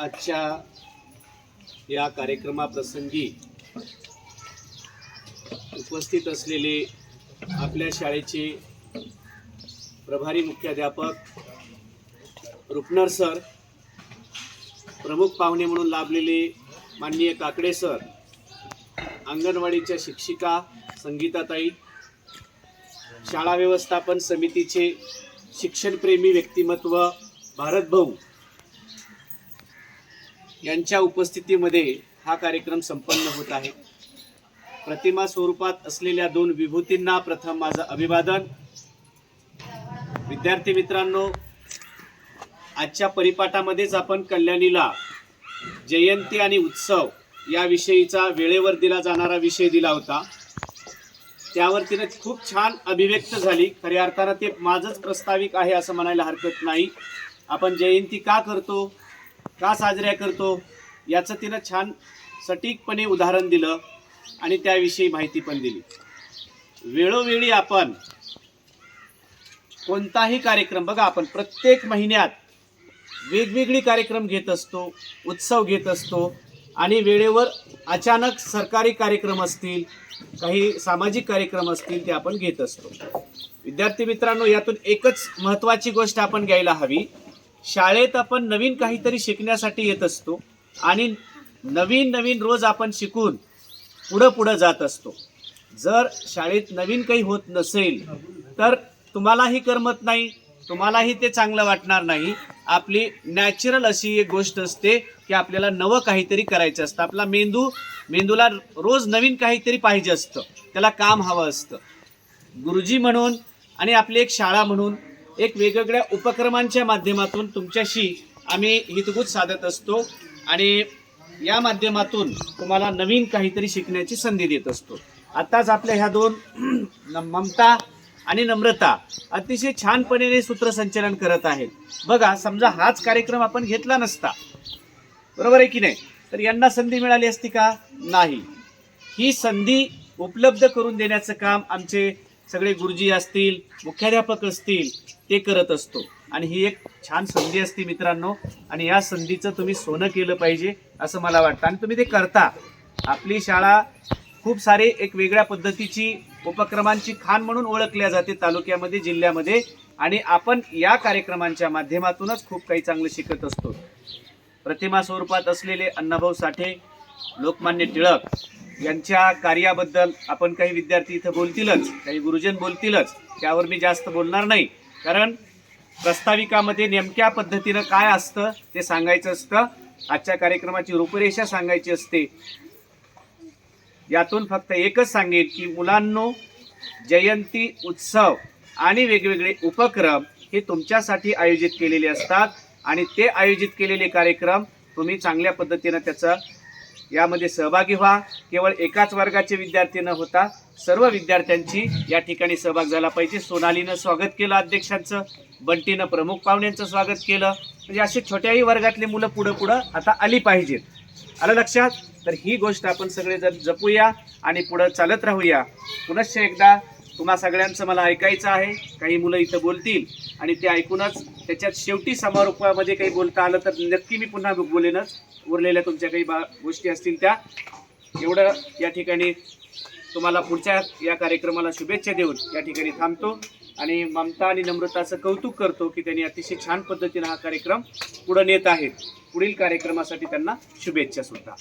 आजच्या या कार्यक्रमाप्रसंगी उपस्थित असलेले आपल्या शाळेचे प्रभारी मुख्याध्यापक रुपनर सर प्रमुख पाहुणे म्हणून लाभलेले माननीय काकडे सर अंगणवाडीच्या शिक्षिका संगीताताई शाळा व्यवस्थापन समितीचे शिक्षणप्रेमी व्यक्तिमत्व भारतभाऊ यांच्या उपस्थितीमध्ये हा कार्यक्रम संपन्न होत आहे. प्रतिमा स्वरूपात असलेल्या दोन विभूतींना प्रथम माझं अभिवादन. विद्यार्थी मित्रांनो आजच्या परिपाठामध्येच आपण कल्याणीला जयंती आणि उत्सव याविषयीचा वेळेवर दिला जाणारा विषय दिला होता. त्यावर तिने खूप छान अभिव्यक्त झाली. खऱ्या अर्थानं ते माझंच प्रस्ताविक आहे असं म्हणायला हरकत नाही. आपण जयंती का करतो? का साजऱ्या करतो? याचं तिनं छान सटीकपणे उदाहरण दिलं आणि त्याविषयी माहिती पण दिली. वेळोवेळी आपण कोणताही कार्यक्रम बघा आपण प्रत्येक महिन्यात वेगवेगळी कार्यक्रम घेत असतो उत्सव घेत असतो आणि वेळेवर अचानक सरकारी कार्यक्रम असतील काही सामाजिक कार्यक्रम असतील ते आपण घेत असतो. विद्यार्थी मित्रांनो यातून एकच महत्त्वाची गोष्ट आपण घ्यायला हवी. शाळेत आपण नवीन काहीतरी शिकण्यासाठी येत असतो आणि नवीन नवीन रोज आपण शिकून पुढं पुढं जात असतो. जर शाळेत नवीन काही होत नसेल तर तुम्हालाही करमत नाही तुम्हालाही ते चांगलं वाटणार नाही. आपली नॅचरल अशी एक गोष्ट असते की आपल्याला नवं काहीतरी करायचं असतं. आपला मेंदू मेंदूला रोज नवीन काहीतरी पाहिजे असतं. त्याला काम हवं असतं. गुरुजी म्हणून आणि आपली एक शाळा म्हणून एक वेगवेगळ्या उपक्रमांच्या माध्यमातून तुमच्याशी आम्ही हितगुज साधत असतो आणि या माध्यमातून तुम्हाला नवीन काहीतरी शिकण्याची संधी देत असतो. आत्ताच आपल्या ह्या दोन न- ममता आणि नम्रता अतिशय छानपणे सूत्रसंचलन करत आहेत. बघा समजा हाच कार्यक्रम आपण घेतला नसता. बरोबर आहे की नाही? तर यांना संधी मिळाली असती का? नाही. ही संधी उपलब्ध करून देण्याचं काम आमचे सगळे गुरुजी असतील मुख्याध्यापक असतील ते करत असतो. आणि ही एक छान संधी असते मित्रांनो. आणि या संधीचं तुम्ही सोनं केलं पाहिजे असं मला वाटतं. आणि तुम्ही ते करता. आपली शाळा खूप सारे एक वेगळ्या पद्धतीची उपक्रमांची खाण म्हणून ओळखल्या जाते तालुक्यामध्ये जिल्ह्यामध्ये. आणि आपण या कार्यक्रमांच्या माध्यमातूनच खूप काही चांगलं शिकत असतो. प्रतिमा स्वरूपात असलेले अण्णाभाऊ साठे लोकमान्य टिळक यांच्या कार्याबद्दल आपण काही विद्यार्थी इथं बोलतीलच काही गुरुजन बोलतीलच त्यावर मी जास्त बोलणार नाही. कारण प्रस्ताविकामध्ये नेमक्या पद्धतीनं काय असतं ते सांगायचं असतं आजच्या कार्यक्रमाची रूपरेषा सांगायची असते. यातून फक्त एकच सांगेन की मुलांनो जयंती उत्सव आणि वेगवेगळे उपक्रम हे तुमच्यासाठी आयोजित केलेले असतात आणि ते आयोजित केलेले कार्यक्रम तुम्ही चांगल्या पद्धतीनं त्याचं यामध्ये सहभागी व्हा. केवळ एकाच वर्गाचे विद्यार्थी न होता सर्व विद्यार्थ्यांची या ठिकाणी सहभाग झाला पाहिजे. सोनालीनं स्वागत केलं अध्यक्षांचं. बंटीनं प्रमुख पाहुण्यांचं स्वागत केलं. म्हणजे असे छोट्याही वर्गातले मुलं पुढं पुढं आता आली पाहिजेत. आलं लक्षात? तर ही गोष्ट आपण सगळे जर जपूया आणि पुढं चालत राहूया. पुनश्च एकदा तुम्हा सगळ्यांचं मला ऐकायचं आहे. काही मुलं इथं बोलतील आणि ते ऐकूनच त्याच्यात शेवटी समारोपामध्ये काही बोलता आलं तर नक्की मी पुन्हा बोलेनच. उरलेल्या तुमच्या काही बा गोष्टी असतील त्या. एवढं या ठिकाणी तुम्हाला पुढच्या या कार्यक्रमाला शुभेच्छा देऊन या ठिकाणी थांबतो. आणि ममता आणि नम्रताचं कौतुक करतो की त्यांनी अतिशय छान पद्धतीनं हा कार्यक्रम पुढं नेत आहेत. पुढील कार्यक्रमासाठी त्यांना शुभेच्छा सुद्धा.